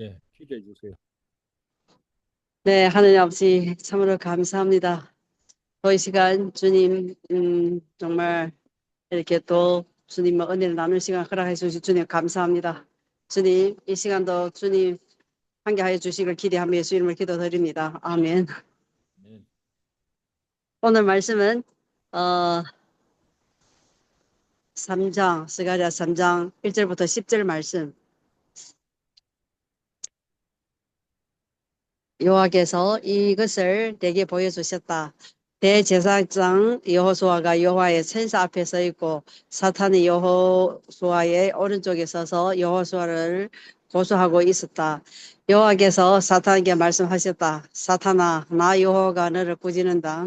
예, 기도해 주세요. 네, 하느님 아버지 참으로 감사합니다. 또이 시간 주님 음, 정말 이렇게 또 주님과 은혜를 나눌 시간 허락해 주신 주님 감사합니다. 주님 이 시간도 주님 함께하여 주시길 기대하며 예수 이름을 기도드립니다. 아멘. 네. 오늘 말씀은 어 3장 스가랴 3장 1절부터 10절 말씀 여호와께서 이것을 내게 보여주셨다. 대제사장 여호수아가 여호와의 천사 앞에 서 있고 사탄이 여호수아의 오른쪽에 서서 여호수아를 고소하고 있었다. 여호와께서 사탄에게 말씀하셨다. 사탄아, 나 여호와가 너를 꾸짖는다.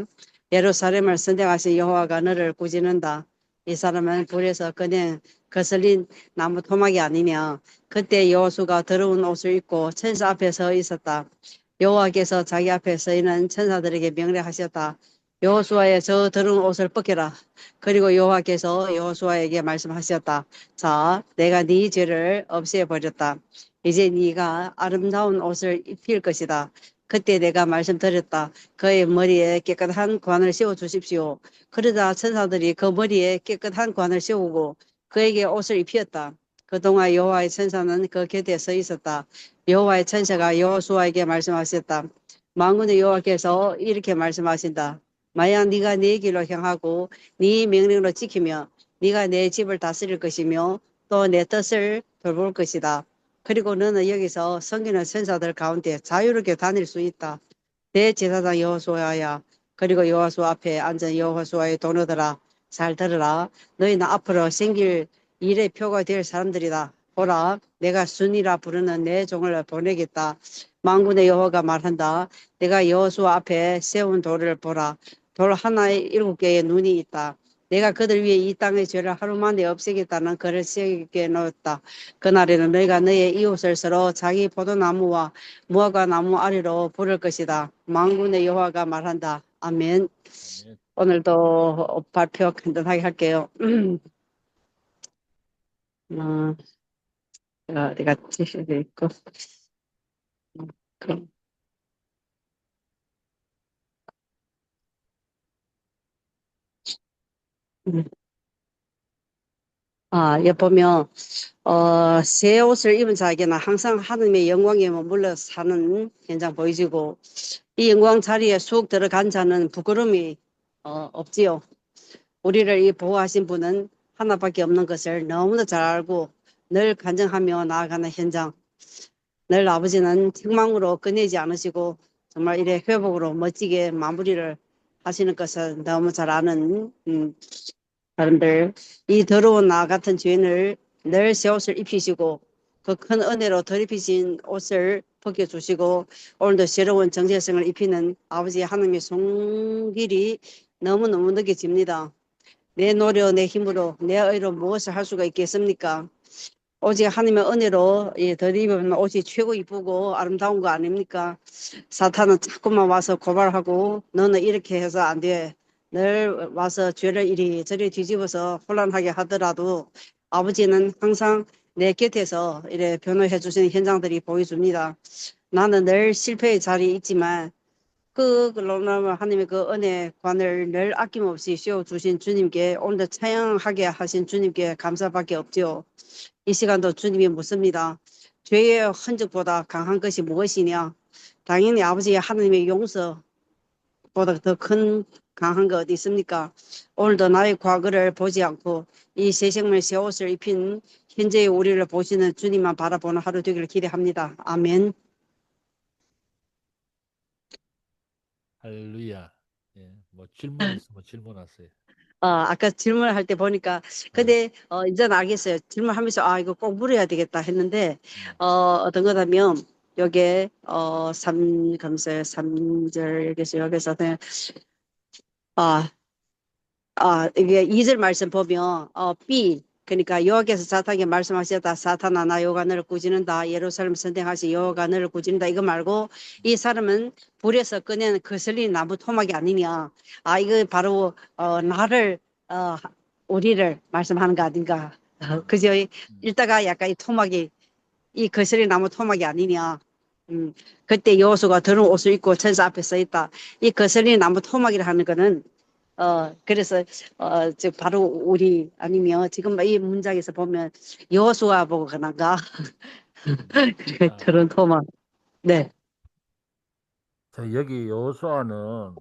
예루살렘을 선택하신 여호와가 너를 꾸짖는다. 이 사람은 불에서 꺼낸 거슬린 나무 토막이 아니냐. 그때 여호수가 더러운 옷을 입고 천사 앞에 서 있었다. 여호와께서 자기 앞에 서 있는 천사들에게 명령하셨다. 여호수아의 저 더러운 옷을 벗겨라. 그리고 여호와께서 여호수아에게 말씀하셨다. 자, 내가 네 죄를 없애 버렸다. 이제 네가 아름다운 옷을 입힐 것이다. 그때 내가 말씀드렸다. 그의 머리에 깨끗한 관을 씌워 주십시오. 그러자 천사들이 그 머리에 깨끗한 관을 씌우고 그에게 옷을 입혔다. 그동안 여호와의 천사는 그 곁에 서 있었다. 여호와의 천사가 여호수아에게 말씀하셨다. 만군의 여호와께서 이렇게 말씀하신다. 만약 네가 네 길로 향하고 네 명령으로 지키며 네가 내 집을 다스릴 것이며 또 내 뜻을 돌볼 것이다. 그리고 너는 여기서 섬기는 천사들 가운데 자유롭게 다닐 수 있다. 대제사장 여호수아야 그리고 여호수 앞에 앉은 여호수아의 동료들아 잘 들으라. 너희는 앞으로 생길 일의 표가 될 사람들이다. 보라, 내가 순이라 부르는 내 종을 보내겠다. 망군의 여호가 말한다. 내가 여호수 앞에 세운 돌을 보라. 돌 하나에 일곱 개의 눈이 있다. 내가 그들 위해 이 땅의 죄를 하루 만에 없애겠다는 글을 쓰게 놓았다. 그날에는 너희가 너의 이웃을 서로 자기 포도나무와 무화과 나무 아래로 부를 것이다. 망군의 여호와가 말한다. 아멘. 오늘도 발표 간단하게 할게요. 어, 제가 내가 지시돼 있고. 음, 그럼. 음. 아, 여기 보면, 어, 새 옷을 입은 자에게는 항상 하느님의 영광에 머물러 사는 현장 보여지고, 이 영광 자리에 쑥 들어간 자는 부끄러움이 어, 없지요. 우리를 이 보호하신 분은 하나밖에 없는 것을 너무나 잘 알고 늘 간증하며 나아가는 현장. 늘 아버지는 책망으로 끝내지 않으시고 정말 이래 회복으로 멋지게 마무리를 하시는 것을 너무 잘 아는 음, 사람들. 이 더러운 나 같은 죄인을 늘 새 옷을 입히시고 그 큰 은혜로 덜 입히신 옷을 벗겨주시고 오늘도 새로운 정체성을 입히는 아버지 하나님의 손길이 너무너무 느껴집니다. 내 노력, 내 힘으로, 내 의로 무엇을 할 수가 있겠습니까? 오직 하나님의 은혜로 예, 덜 입으면 옷이 최고 이쁘고 아름다운 거 아닙니까? 사탄은 자꾸만 와서 고발하고 너는 이렇게 해서 안 돼. 늘 와서 죄를 이리저리 뒤집어서 혼란하게 하더라도 아버지는 항상 내 곁에서 이래 변호해 주시는 현장들이 보여줍니다. 나는 늘 실패의 자리에 있지만 그 놀라운 하나님의 그 은혜 관을 늘 아낌없이 씌워 주신 주님께 오늘도 찬양하게 하신 주님께 감사밖에 없죠. 이 시간도 주님이 묻습니다. 죄의 흔적보다 강한 것이 무엇이냐? 당연히 아버지 하나님의 용서보다 더 큰 강한 거 어디 있습니까? 오늘도 나의 과거를 보지 않고 이 새 생명 새 옷을 입힌 현재의 우리를 보시는 주님만 바라보는 하루 되기를 기대합니다. 아멘. 할렐루야. 예, 뭐 질문 있으면 질문하세요. 어, 아까 질문을 할 때 보니까, 근데, 어, 이제는 알겠어요. 질문하면서, 아, 이거 꼭 물어야 되겠다 했는데, 어, 어떤 거냐면, 여기에, 어, 삼, 감사해요. 삼절 여기서, 여기서, 그냥, 아, 아, 이게 이절 말씀 보면, 어, B, 그러니까 여호와께서 사탄에게 말씀하셨다. 사탄아, 나 여호가 너를 꾸짖는다. 예루살렘 선택하시 여호가 너를 꾸짖는다. 이거 말고, 이 사람은 불에서 꺼낸 거슬린 나무 토막이 아니냐. 아, 이거 바로, 어, 나를, 어, 우리를 말씀하는 거 아닌가. 어, 그죠? 읽다가 약간 이 토막이 이 거슬이 나무 토막이 아니냐. 음, 그때 여호수가 더러운 옷을 입고 천사 앞에 서 있다. 이 거슬이 나무 토막이라 하는 거는 어 그래서 어 저 바로 우리 아니면 지금 이 문장에서 보면 여호수아 보고 그런가 그 더러운 토막. 네, 자, 여기 여호수아는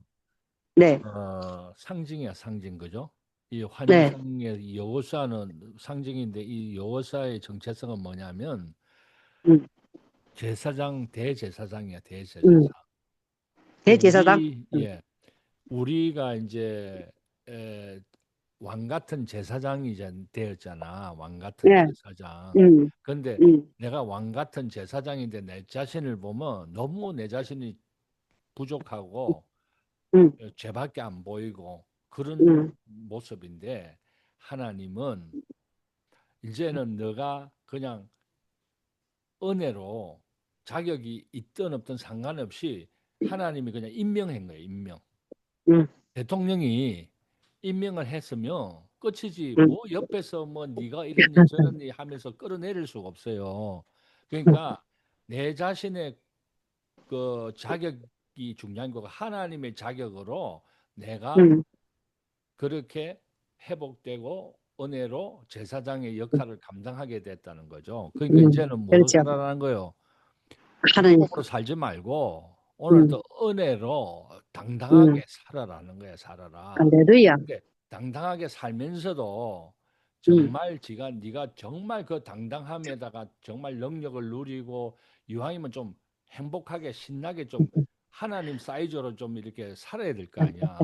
네, 어, 상징이야, 상징, 그죠? 이 네. 환상의 여호수아는 상징인데 이 여호수아의 정체성은 뭐냐면 음. 제사장, 대제사장이야, 대제사장. 음. 대제사장. 우리, 예, 우리가 이제 에, 왕 같은 제사장이 되었잖아, 왕 같은 네. 제사장. 음, 근데 음, 내가 왕 같은 제사장인데 내 자신을 보면 너무 내 자신이 부족하고 음. 어, 죄밖에 안 보이고 그런 음. 모습인데 하나님은 이제는 너가 그냥 은혜로 자격이 있든 없든 상관없이 하나님이 그냥 임명한 거예요. 임명. 음. 대통령이 임명을 했으면 끝이지 음. 뭐 옆에서 뭐 네가 이러니 저러니 하면서 끌어내릴 수가 없어요. 그러니까 내 자신의 그 자격이 중요한 거고 하나님의 자격으로 내가 음, 그렇게 회복되고 은혜로 제사장의 역할을 감당하게 됐다는 거죠. 그러니까 음, 이제는 뭐로 그렇죠. 살아라는 거예요. 하나님. 속으로 살지 말고 오늘도 은혜로 당당하게 음. 살아라는 거야. 살아라. 할렐루야. 근데 당당하게 살면서도 음. 정말 지가 네가 정말 그 당당함에다가 정말 능력을 누리고 이왕이면 좀 행복하게 신나게 좀 하나님 사이즈로 좀 이렇게 살아야 될 거 아니야.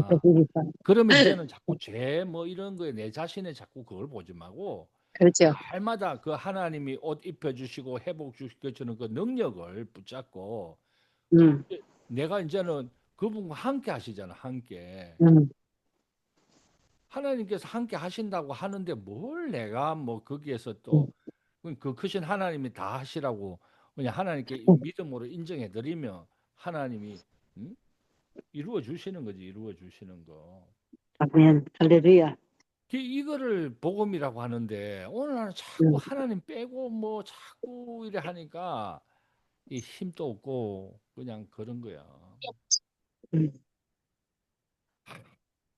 그러면 이제는 자꾸 죄 뭐 이런 거에 내 자신의 자꾸 그걸 보지 말고 그렇죠. 날마다 그 하나님이 옷 입혀주시고 회복 주시고 주는 그 능력을 붙잡고 음, 내가 이제는 그분과 함께 하시잖아 함께 음, 하나님께서 함께 하신다고 하는데 뭘 내가 뭐 거기에서 또 그 크신 하나님이 다 하시라고 그냥 하나님께 믿음으로 인정해 드리면 하나님이 음? 이루어 주시는 거지 이루어 주시는 거. 아멘. 할렐루야. 그 이거를 복음이라고 하는데 오늘은 자꾸 음. 하나님 빼고 뭐 자꾸 이래 하니까 이 힘도 없고 그냥 그런 거야. 음.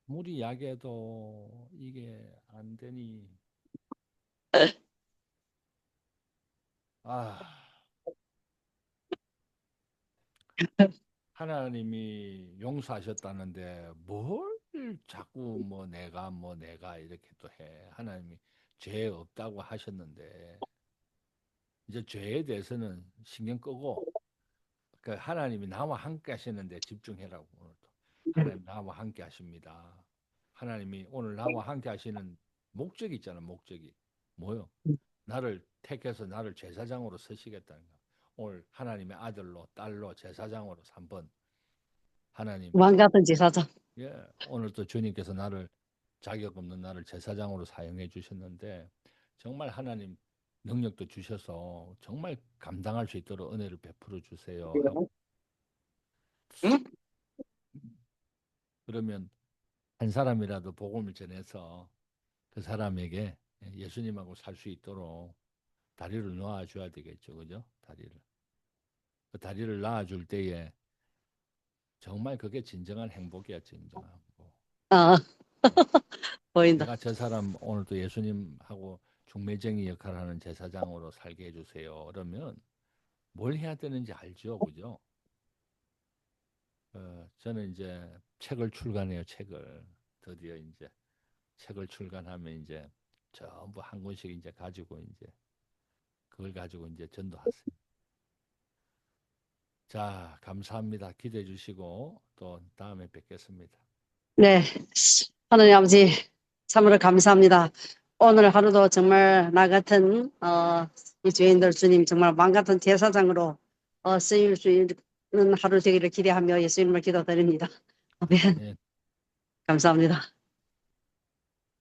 아무리 약해도 이게 안 되니. 아. 하나님이 용서하셨다는데 뭘 자꾸 뭐 내가 뭐 내가 이렇게 또 해. 하나님이 죄 없다고 하셨는데 이제 죄에 대해서는 신경 끄고 그 하나님이 나와 함께 하시는데 집중해라고 오늘도. 하나님 나와 함께 하십니다. 하나님이 오늘 나와 함께 하시는 목적이 있잖아, 목적이. 뭐요? 음. 나를 택해서 나를 제사장으로 쓰시겠다는 거. 오늘 하나님의 아들로 딸로 제사장으로 3번 하나님 왕 같은 제사장. 예, 오늘 또 주님께서 나를 자격 없는 나를 제사장으로 사용해 주셨는데 정말 하나님 능력도 주셔서 정말 감당할 수 있도록 은혜를 베풀어 주세요. 하고 응? 그러면 한 사람이라도 복음을 전해서 그 사람에게 예수님하고 살 수 있도록 다리를 놓아 줘야 되겠죠. 그죠? 다리를. 그 다리를 놔줄 때에 정말 그게 진정한 행복이야, 진정한 행복. 아, 보인다. 내가 저 사람 오늘도 예수님하고 중매쟁이 역할을 하는 제사장으로 살게 해주세요. 그러면 뭘 해야 되는지 알죠, 그죠? 어, 저는 이제 책을 출간해요, 책을 드디어 이제 책을 출간하면 이제 전부 한 권씩 이제 가지고 이제 그걸 가지고 이제 전도하세요. 자, 감사합니다. 기대해 주시고 또 다음에 뵙겠습니다. 네, 하나님 아버지 참으로 감사합니다. 오늘 하루도 정말 나 같은 어, 이 죄인들 주님 정말 왕 같은 제사장으로 어, 쓰일 수 있는 하루 되기를 기대하며 예수님을 기도드립니다. 아멘. 네. 감사합니다.